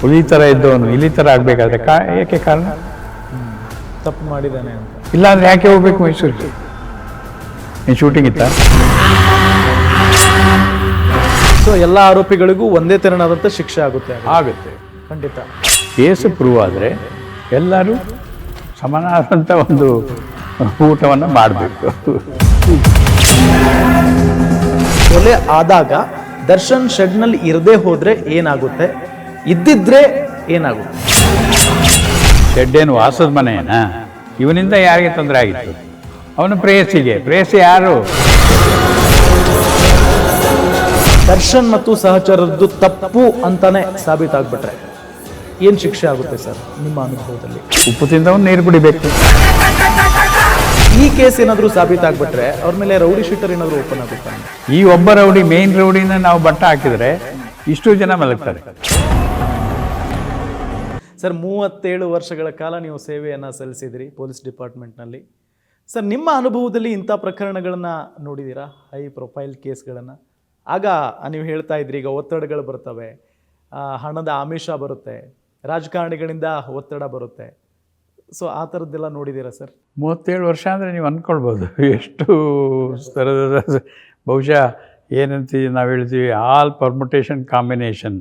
ಹುಲಿ ಥರ ಇದ್ದವನು ಇಲಿ ಥರ ಆಗಬೇಕಾದ್ರೆ ಕಾ ಏಕೆ ಕಾರಣ? ತಪ್ಪು ಮಾಡಿದ್ದಾನೆ ಅಂತ. ಇಲ್ಲಾಂದ್ರೆ ಯಾಕೆ ಹೋಗ್ಬೇಕು ಮೈಸೂರಿಗೆ? ನೀನು ಶೂಟಿಂಗ್ ಇತ್ತ? ಸೊ ಎಲ್ಲ ಆರೋಪಿಗಳಿಗೂ ಒಂದೇ ತೆರನಾದಂಥ ಶಿಕ್ಷೆ ಆಗುತ್ತೆ ಆಗುತ್ತೆ. ಖಂಡಿತ. ಕೇಸು ಪ್ರೂವ್ ಆದರೆ ಎಲ್ಲರೂ ಸಮನಾದಂಥ ಒಂದು ಊಟವನ್ನು ಮಾಡಬೇಕು. ಕೊಲೆ ಆದಾಗ ದರ್ಶನ್ ಶೆಡ್ನಲ್ಲಿ ಇರದೇ ಹೋದರೆ ಏನಾಗುತ್ತೆ? ಇದ್ದಿದ್ರೆ ಏನಾಗುತ್ತೆ? ಶೆಡ್ಡೇನು ವಾಸದ ಮನೆಯೇನಾ? ಇವನಿಂದ ಯಾರಿಗೆ ತೊಂದರೆ ಆಗಿತ್ತು? ಅವನು ಪ್ರೇಯಸಿಗೆ. ಪ್ರೇಯಸಿ ಯಾರು? ದರ್ಶನ್ ಮತ್ತು ಸಹಚರದ್ದು ತಪ್ಪು ಅಂತಾನೆ ಸಾಬೀತಾಗ್ಬಿಟ್ರೆ. ಏನ್ ಶಿಕ್ಷೆ ಆಗುತ್ತೆ ಸರ್ ನಿಮ್ಮ ಅನುಭವದಲ್ಲಿ? ಉಪ್ಪು ತಿಂದವನು ನೀರು ಕುಡಿಬೇಕು. ಈ ಕೇಸ್ ಏನಾದರೂ ಸಾಬೀತಾಗ್ಬಿಟ್ರೆ ಅವ್ರ ಮೇಲೆ ರೌಡಿ ಶೀಟರ್ ಏನಾದರೂ ಓಪನ್ ಆಗುತ್ತೆ? ಈ ಒಬ್ಬ ರೌಡಿ ಮೇನ್ ರೌಡಿನ ನಾವು ಬಟ್ಟ ಹಾಕಿದರೆ ಇಷ್ಟು ಜನ ಮಲಗ್ತಾರೆ. ಸರ್, ಮೂವತ್ತೇಳು ವರ್ಷಗಳ ಕಾಲ ನೀವು ಸೇವೆಯನ್ನು ಸಲ್ಲಿಸಿದಿರಿ ಪೊಲೀಸ್ ಡಿಪಾರ್ಟ್ಮೆಂಟ್ನಲ್ಲಿ. ಸರ್, ನಿಮ್ಮ ಅನುಭವದಲ್ಲಿ ಇಂಥ ಪ್ರಕರಣಗಳನ್ನು ನೋಡಿದ್ದೀರಾ ಹೈ ಪ್ರೊಫೈಲ್ ಕೇಸ್ಗಳನ್ನು? ಆಗ ನೀವು ಹೇಳ್ತಾ ಇದ್ರಿ, ಈಗ ಒತ್ತಡಗಳು ಬರ್ತವೆ. ಹಣದ ಆಮಿಷ ಬರುತ್ತೆ. ರಾಜಕಾರಣಿಗಳಿಂದ ಒತ್ತಡ ಬರುತ್ತೆ. ಸೊ, ಆ ಥರದ್ದೆಲ್ಲ ನೋಡಿದ್ದೀರಾ ಸರ್? ಮೂವತ್ತೇಳು ವರ್ಷ ಅಂದರೆ ನೀವು ಅಂದ್ಕೊಳ್ಬೋದು ಎಷ್ಟು ಥರದ ಬಹುಶಃ ಏನಂತೀವಿ, ನಾವು ಹೇಳ್ತೀವಿ ಆಲ್ ಪರ್ಮುಟೇಷನ್ ಕಾಂಬಿನೇಷನ್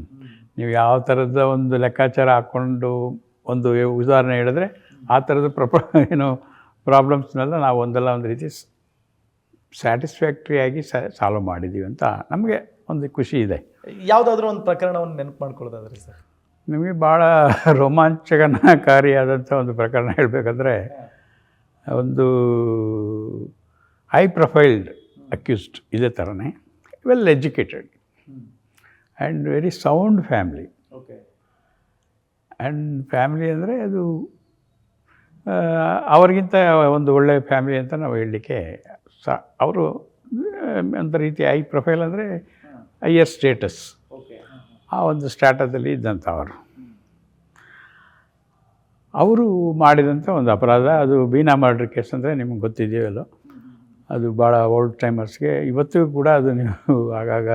ನೀವು ಯಾವ ಥರದ ಒಂದು ಲೆಕ್ಕಾಚಾರ ಹಾಕ್ಕೊಂಡು ಒಂದು ಉದಾಹರಣೆ ಹೇಳಿದ್ರೆ ಆ ಥರದ ಪ್ರಪ ಏನು ಪ್ರಾಬ್ಲಮ್ಸ್ನೆಲ್ಲ ನಾವು ಒಂದಲ್ಲ ಒಂದು ರೀತಿ ಸ್ಯಾಟಿಸ್ಫ್ಯಾಕ್ಟ್ರಿಯಾಗಿ ಸಾಲ್ವ್ ಮಾಡಿದ್ದೀವಿ ಅಂತ ನಮಗೆ ಒಂದು ಖುಷಿ ಇದೆ. ಯಾವುದಾದ್ರೂ ಒಂದು ಪ್ರಕರಣವನ್ನು ನೆನಪು ಮಾಡ್ಕೊಳ್ಳೋದಾದ್ರೆ ಸರ್? ನಿಮಗೆ ಭಾಳ ರೋಮಾಂಚಕನಕಾರಿಯಾದಂಥ ಒಂದು ಪ್ರಕರಣ ಹೇಳಬೇಕಂದ್ರೆ ಒಂದು ಹೈ ಪ್ರೊಫೈಲ್ಡ್ ಅಕ್ಯೂಸ್ಡ್ ಇದೇ ಥರನೇ well educated and very sound family okay and family ಅಂದರೆ ಅದು ಅವರಿಗಿಂತ ಒಂದು ಒಳ್ಳೆಯ ಫ್ಯಾಮಿಲಿ ಅಂತ ನಾವು ಹೇಳಲಿಕ್ಕೆ ಸ ಅವರು ಒಂದು ರೀತಿ ಐ ಪ್ರೊಫೈಲ್ ಅಂದರೆ ಹೈಯರ್ ಸ್ಟೇಟಸ್ ಆ ಒಂದು ಸ್ಟಾಟದಲ್ಲಿ ಇದ್ದಂಥ ಅವರು. ಮಾಡಿದಂಥ ಒಂದು ಅಪರಾಧ ಅದು ಬೀನಾ ಮರ್ಡರ್ ಕೇಸ್ ಅಂದರೆ ನಿಮ್ಗೆ ಗೊತ್ತಿದೆಯೋ ಅದು ಭಾಳ ಓಲ್ಡ್ ಟೈಮರ್ಸ್ಗೆ ಇವತ್ತಿಗೂ ಕೂಡ ಅದು ನೀವು ಆಗಾಗ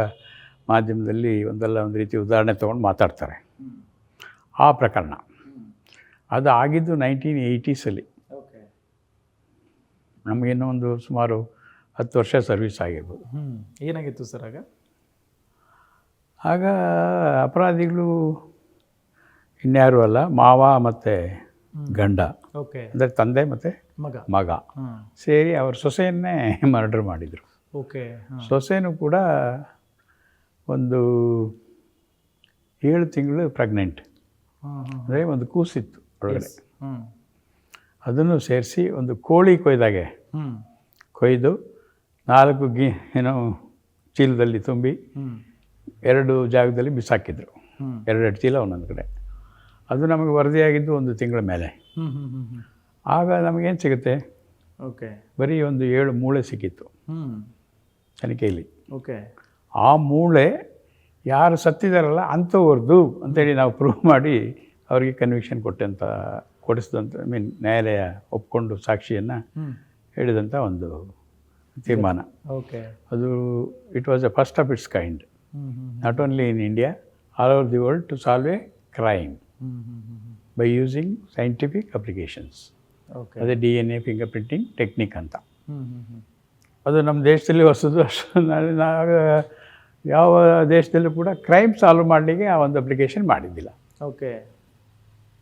ಮಾಧ್ಯಮದಲ್ಲಿ ಒಂದಲ್ಲ ಒಂದು ರೀತಿ ಉದಾಹರಣೆ ತೊಗೊಂಡು ಮಾತಾಡ್ತಾರೆ. ಆ ಪ್ರಕರಣ. ಅದು ಆಗಿದ್ದು ನೈನ್ಟೀನ್ ಏಯ್ಟೀಸಲ್ಲಿ ನಮಗಿನ್ನೂ ಒಂದು ಸುಮಾರು ಹತ್ತು ವರ್ಷ ಸರ್ವಿಸ್ ಆಗಿರ್ಬೋದು. ಏನಾಗಿತ್ತು ಸರ್ ಆಗ? ಆಗ ಅಪರಾಧಿಗಳು ಇನ್ಯಾರು ಅಲ್ಲ ಮಾವ ಮತ್ತು ಗಂಡ. ಓಕೆ. ಅಂದರೆ ತಂದೆ ಮತ್ತು ಮಗ. ಮಗ. ಸೇರಿ ಅವ್ರ ಸೊಸೆಯನ್ನೇ ಮರ್ಡರ್ ಮಾಡಿದರು. ಓಕೆ. ಸೊಸೆನೂ ಕೂಡ ಒಂದು ಏಳು ತಿಂಗಳು ಪ್ರೆಗ್ನೆಂಟ್ ಅಂದರೆ ಒಂದು ಕೂಸಿತ್ತು ಒಳಗಡೆ. ಅದನ್ನು ಸೇರಿಸಿ ಒಂದು ಕೋಳಿ ಕೊಯ್ದಾಗೆ. ಕೊಯ್ದು ನಾಲ್ಕು ಗಿ ಏನೋ ಚೀಲದಲ್ಲಿ ತುಂಬಿ ಎರಡು ಜಾಗದಲ್ಲಿ ಬಿಸಾಕಿದ್ರು. ಎರಡೆರಡು ಚೀಲ ಒಂದೊಂದು ಕಡೆ. ಅದು ನಮಗೆ ವರದಿಯಾಗಿದ್ದು ಒಂದು ತಿಂಗಳ ಮೇಲೆ. ಆಗ ನಮಗೇನು ಸಿಗುತ್ತೆ? ಓಕೆ. ಬರೀ ಒಂದು ಏಳು ಮೂಳೆ ಸಿಕ್ಕಿತ್ತು. ತನಿಖೆಯಲ್ಲಿ. ಓಕೆ. ಆ ಮೂಳೆ ಯಾರು ಸತ್ತಿದಾರಲ್ಲ ಅಂಥವ್ರದ್ದು ಅಂತೇಳಿ ನಾವು ಪ್ರೂವ್ ಮಾಡಿ ಅವರಿಗೆ ಕನ್ವಿಕ್ಷನ್ ಕೊಟ್ಟಂಥ ಕೊಡಿಸಿದಂಥ ಐ ಮೀನ್ ನ್ಯಾಯಾಲಯ ಒಪ್ಕೊಂಡು ಸಾಕ್ಷಿಯನ್ನು ಹೇಳಿದಂಥ ಒಂದು ತೀರ್ಮಾನ. ಓಕೆ. ಅದು it was a first of its kind not only in India all over the world to solve a crime by using scientific applications okay. ಅದೇ D N A finger printing technique ಅಂತ ಅದು ನಮ್ಮ ದೇಶದಲ್ಲಿ ಹೊಸದು ಅಷ್ಟು ನಾನು ನಾವು ಯಾವ ದೇಶದಲ್ಲೂ ಕೂಡ ಕ್ರೈಮ್ ಸಾಲ್ವ್ ಮಾಡಲಿಕ್ಕೆ ಆ ಒಂದು ಅಪ್ಲಿಕೇಶನ್ ಮಾಡಿದ್ದಿಲ್ಲ. ಓಕೆ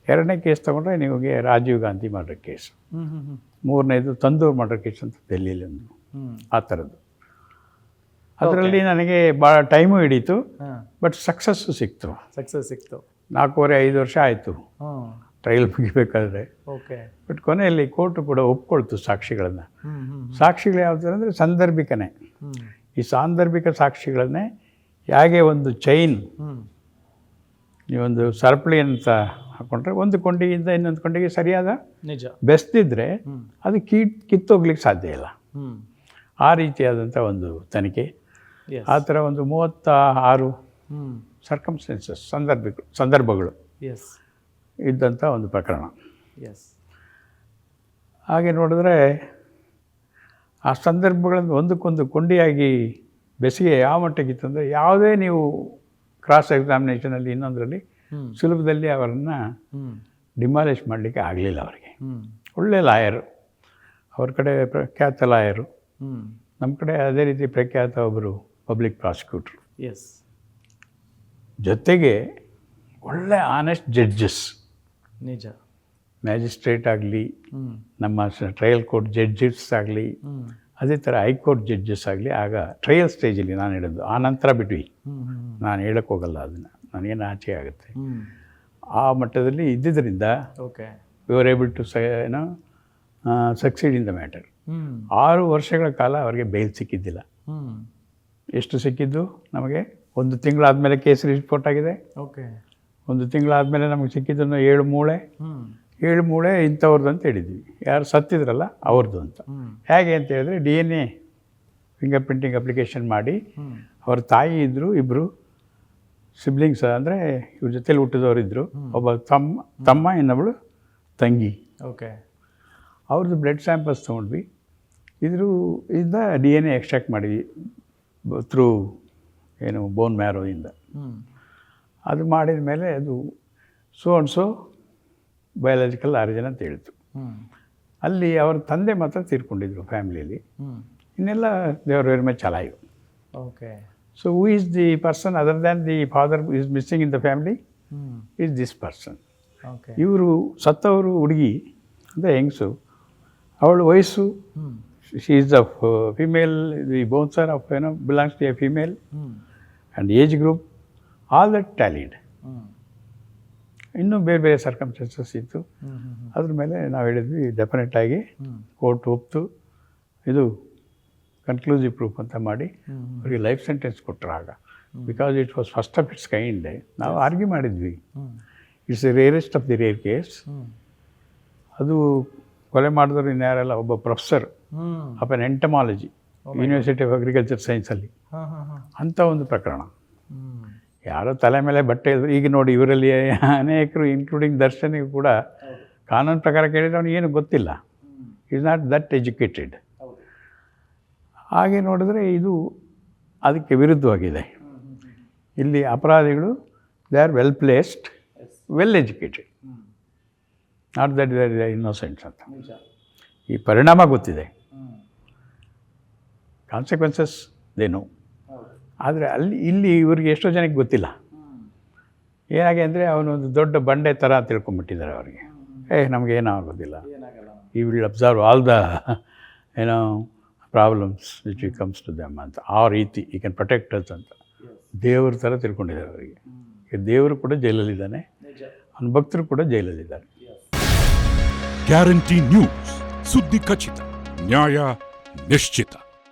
ಎರಡನೇ ಕೇಸ್ ತೊಗೊಂಡ್ರೆ ನಿಮಗೆ ರಾಜೀವ್ ಗಾಂಧಿ ಮರ್ಡರ್ ಕೇಸ್ ಮೂರನೇದು ತಂದೂರ್ ಮರ್ಡರ್ ಕೇಸ್ ಅಂತ ಡೆಲ್ಲಿಯಲ್ಲಿ ಒಂದು. ಆ ಥರದ್ದು. ಅದರಲ್ಲಿ ನನಗೆ ಭಾಳ ಟೈಮು ಹಿಡೀತು ಬಟ್ ಸಕ್ಸಸ್ಸು ಸಿಕ್ತು. ಸಕ್ಸಸ್ ಸಿಕ್ತು. ನಾಲ್ಕೂವರೆ ಐದು ವರ್ಷ ಆಯಿತು. ಟ್ರೈಲ್ ಟ್ರಯಲ್ ಮುಗಿಬೇಕಾದ್ರೆ. ಓಕೆ ಬಟ್ ಕೊನೆಯಲ್ಲಿ ಕೋರ್ಟು ಕೂಡ ಒಪ್ಕೊಳ್ತು ಸಾಕ್ಷಿಗಳನ್ನು. ಸಾಕ್ಷಿಗಳು ಯಾವ ಸಾಕ್ಷಿಗಳು ಯಾವ್ದು ಅಂದರೆ ಸಾಂದರ್ಭಿಕನೇ. ಈ ಸಾಂದರ್ಭಿಕ ಸಾಕ್ಷಿಗಳನ್ನೇ ಹೇಗೆ ಒಂದು ಚೈನ್ ನೀವು ಒಂದು ಸರಪಳಿ ಅಂತ ಹಾಕ್ಕೊಂಡ್ರೆ ಒಂದು ಕೊಂಡಿಯಿಂದ ಇನ್ನೊಂದು ಕೊಂಡಿಗೆ ಸರಿಯಾದ ನಿಜ. ಬೆಸ್ತಿದ್ರೆ ಅದು ಕೀ ಕಿತ್ತೋಗ್ಲಿಕ್ಕೆ ಸಾಧ್ಯ ಇಲ್ಲ. ಹ್ಞೂ ಆ ರೀತಿಯಾದಂಥ ಒಂದು ತನಿಖೆ. ಆ ಥರ ಒಂದು ಮೂವತ್ತ ಆರು ಸರ್ಕಮ್ಸ್ಟೆನ್ಸಸ್ ಸಂದರ್ಭಗಳು ಸಂದರ್ಭಗಳು ಎಸ್ ಇದ್ದಂಥ ಒಂದು ಪ್ರಕರಣ. ಎಸ್ ಹಾಗೆ ನೋಡಿದ್ರೆ ಆ ಸಂದರ್ಭಗಳನ್ನು ಒಂದಕ್ಕೊಂದು ಕೊಂಡಿಯಾಗಿ ಬೆಸಿಗೆ ಯಾವ ಮಟ್ಟಕ್ಕಿತ್ತು ಅಂದರೆ ಯಾವುದೇ ನೀವು ಕ್ರಾಸ್ ಎಕ್ಸಾಮಿನೇಷನಲ್ಲಿ ಇನ್ನೊಂದರಲ್ಲಿ. ಸುಲಭದಲ್ಲಿ ಅವರನ್ನು ಡಿಮಾಲಿಷ್ ಮಾಡಲಿಕ್ಕೆ ಆಗಲಿಲ್ಲ ಅವರಿಗೆ. ಒಳ್ಳೆ ಲಾಯರು ಅವ್ರ ಕಡೆ ಪ್ರಖ್ಯಾತ ಲಾಯರು ನಮ್ಮ ಕಡೆ ಅದೇ ರೀತಿ ಪ್ರಖ್ಯಾತ ಒಬ್ಬರು ಪಬ್ಲಿಕ್ ಪ್ರಾಸಿಕ್ಯೂಟ್ರು ಎಸ್ ಜೊತೆಗೆ ಒಳ್ಳೆ ಆನೆಸ್ಟ್ ಜಡ್ಜಸ್ ನಿಜ. ಮ್ಯಾಜಿಸ್ಟ್ರೇಟ್ ಆಗಲಿ ನಮ್ಮ ಟ್ರಯಲ್ ಕೋರ್ಟ್ ಜಡ್ಜಸ್ ಆಗಲಿ ಅದೇ ಥರ ಹೈಕೋರ್ಟ್ ಜಡ್ಜಸ್ ಆಗಲಿ ಆಗ ಟ್ರಯಲ್ ಸ್ಟೇಜಲ್ಲಿ ನಾನು ಹೇಳಿದ್ದು ಆ ನಂತರ ಬಿಟ್ವಿ. ನಾನು ಹೇಳಕ್ಕೆ ಹೋಗಲ್ಲ ಅದನ್ನು. ನನಗೇನು ಆಚೆ ಆಗುತ್ತೆ. ಆ ಮಟ್ಟದಲ್ಲಿ ಇದ್ದಿದ್ದರಿಂದ ಓಕೆ. ಯುವರ್ ಏಬಲ್ ಟು ಸ ಏನೋ ಸಕ್ಸೀಡ್ ಇನ್ ದ ಮ್ಯಾಟರ್ ಆರು ವರ್ಷಗಳ ಕಾಲ ಅವರಿಗೆ ಬೇಲ್ ಸಿಕ್ಕಿದ್ದಿಲ್ಲ. ಎಷ್ಟು ಸಿಕ್ಕಿದ್ದು ನಮಗೆ? ಒಂದು ತಿಂಗಳಾದಮೇಲೆ ಕೇಸ್ ರಿಪೋರ್ಟ್ ಆಗಿದೆ. ಓಕೆ. ಒಂದು ತಿಂಗಳಾದಮೇಲೆ ನಮಗೆ ಸಿಕ್ಕಿದ್ದನ್ನು ಏಳು ಮೂಳೆ. ಏಳು ಮೂಳೆ ಇಂಥವ್ರದ್ದು ಅಂತ ಹೇಳಿದ್ವಿ. ಯಾರು ಸತ್ತಿದ್ರಲ್ಲ ಅವ್ರದ್ದು ಅಂತ. ಹೇಗೆ ಅಂತ ಹೇಳಿದ್ರೆ D N A finger printing application ಮಾಡಿ ಅವ್ರ ತಾಯಿ ಇದ್ದರು ಇಬ್ಬರು ಸಿಬ್ಲಿಂಗ್ಸ್ ಅಂದರೆ ಇವ್ರ ಜೊತೆಲಿ ಹುಟ್ಟಿದವ್ರು ಇದ್ದರು ಒಬ್ಬ ತಮ್ಮ ತಮ್ಮ ಇನ್ನೊಬ್ಬಳು ತಂಗಿ. ಓಕೆ. ಅವ್ರದ್ದು ಬ್ಲಡ್ ಸ್ಯಾಂಪಲ್ಸ್ ತೊಗೊಂಡ್ವಿ. ಇದ್ರ ಇಂದ ಡಿ ಎನ್ ಎ ಎಕ್ಸ್ಟ್ರಾಕ್ಟ್ ಮಾಡಿದ್ವಿ ಥ್ರೂ ಏನು ಬೋನ್ ಮ್ಯಾರೋಯಿಂದ ಅದು ಮಾಡಿದ ಮೇಲೆ ಅದು so and so biological origin ಅಂತ ಹೇಳ್ತು. ಅಲ್ಲಿ ಅವ್ರ ತಂದೆ ಮಾತ್ರ ತೀರ್ಕೊಂಡಿದ್ರು ಫ್ಯಾಮಿಲಿಯಲ್ಲಿ. ಇನ್ನೆಲ್ಲ ದೇವರ much alive okay. So who is the person other than the father is missing in the family is this person okay. ಇವರು ಸತ್ತವರು ಹುಡುಗಿ ಅಂದರೆ ಹೆಂಗಸು ಅವಳ ವಯಸ್ಸು she is a female the bones are of ಏನೋ belongs to a female and age group all that tallied ಇನ್ನೂ ಬೇರೆ ಬೇರೆ ಸರ್ಕಮ್ಸ್ಟೆನ್ಸಸ್ ಇತ್ತು. ಅದ್ರ ಮೇಲೆ ನಾವು ಹೇಳಿದ್ವಿ ಡೆಫಿನೆಟ್ ಆಗಿ ಕೋರ್ಟ್ ಒಪ್ತು. ಇದು ಕನ್ಕ್ಲೂಸಿವ್ ಪ್ರೂಫ್ ಅಂತ ಮಾಡಿ ಅವರಿಗೆ ಲೈಫ್ ಸೆಂಟೆನ್ಸ್ ಕೊಟ್ಟರು ಆಗ. Because it was first of its kind ನಾವು ಆರ್ಗ್ಯೂ ಮಾಡಿದ್ವಿ. It's the rarest of the rare case ಅದು ಕೊಲೆ ಮಾಡಿದ್ರು ಇನ್ಯಾರಲ್ಲ ಒಬ್ಬ professor of an entomology university of agriculture ಸೈನ್ಸಲ್ಲಿ ಅಂಥ ಒಂದು ಪ್ರಕರಣ. ಯಾರೋ ತಲೆ ಮೇಲೆ ಬಟ್ಟೆ ಇದ್ರು ಈಗ ನೋಡಿ ಇವರಲ್ಲಿ ಅನೇಕರು ಇನ್ಕ್ಲೂಡಿಂಗ್ ದರ್ಶನಿಗೂ ಕೂಡ ಕಾನೂನು ಪ್ರಕಾರ ಕೇಳಿದರೆ ಅವನಿಗೆ ಏನು ಗೊತ್ತಿಲ್ಲ. ಈಸ್ ನಾಟ್ ದಟ್ ಎಜುಕೇಟೆಡ್ ಹಾಗೆ ನೋಡಿದ್ರೆ ಇದು ಅದಕ್ಕೆ ವಿರುದ್ಧವಾಗಿದೆ. ಇಲ್ಲಿ ಅಪರಾಧಿಗಳು they are well placed well educated not that they're innocents ಅಂತ. ಈ ಪರಿಣಾಮ ಗೊತ್ತಿದೆ. ಕಾನ್ಸಿಕ್ವೆನ್ಸಸ್ ದೇ ನೋ ಹೌದು ಆದರೆ ಅಲ್ಲಿ ಇಲ್ಲಿ ಇವ್ರಿಗೆ ಎಷ್ಟೋ ಜನಕ್ಕೆ ಗೊತ್ತಿಲ್ಲ. ಏನಾಗೆ ಅಂದರೆ ಅವನೊಂದು ದೊಡ್ಡ ಬಂಡೆ ಥರ ತಿಳ್ಕೊಂಬಿಟ್ಟಿದ್ದಾರೆ ಅವರಿಗೆ. ಏ ನಮಗೆ ಏನಾಗೋದಿಲ್ಲ. ಏನಾಗಲ್ಲ. ಈ ವಿಲ್ ಅಬ್ಸರ್ವ್ ಆಲ್ ದ ಏನೋ problems which we comes to them ಅಂತ. ಆ ರೀತಿ ಈ ಕ್ಯಾನ್ ಪ್ರೊಟೆಕ್ಟ್ ಅಸ್ ಅಂತ. ದೇವ್ರ ಥರ ತಿಳ್ಕೊಂಡಿದ್ದಾರೆ ಅವರಿಗೆ. ಈಗ ದೇವರು ಕೂಡ ಜೈಲಲ್ಲಿದ್ದಾನೆ. ನಿಜ. ಅವನ ಭಕ್ತರು ಕೂಡ ಜೈಲಲ್ಲಿದ್ದಾರೆ. ಗ್ಯಾರಂಟಿ ನ್ಯೂಸ್ ಸುದ್ದಿ ಖಚಿತ ನ್ಯಾಯ ನಿಶ್ಚಿತ.